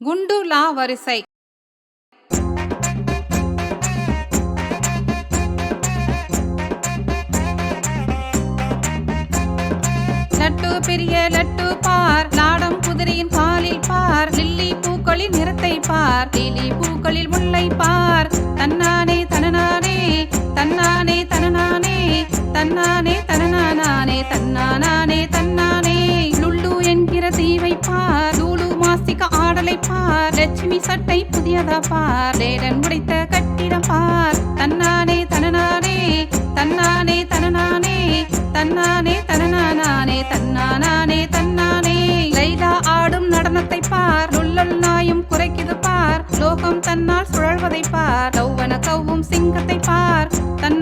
குண்டுலா வரிசை. லட்டு பெரிய லட்டு பார் லாடம் குதிரையின் பாலில் பார் லில்லி பூக்களின் நிறத்தை பார் லில்லி பூக்களில் முல்லை பார் தன்னானே தனனானே தன்னானே தனனானே தன்னானே தனனானே தன்னானே தன்னானே பாடலை பார். லட்சுமி சட்டை புதியதா பார். லேடன் முடித்த கட்டிடம் பார். தன்னானே தனனானே தன்னானே தனனானே தன்னானே தனனானே தன்னானே தன்னானே. லைலா ஆடும் நடனத்தை பார். நுள்ளல் நாயும் குறைக்குது பார். லோகம் தன்னால் சுழல்வதை பார். கௌவன கவ்வும் சிங்கத்தை பார். தன்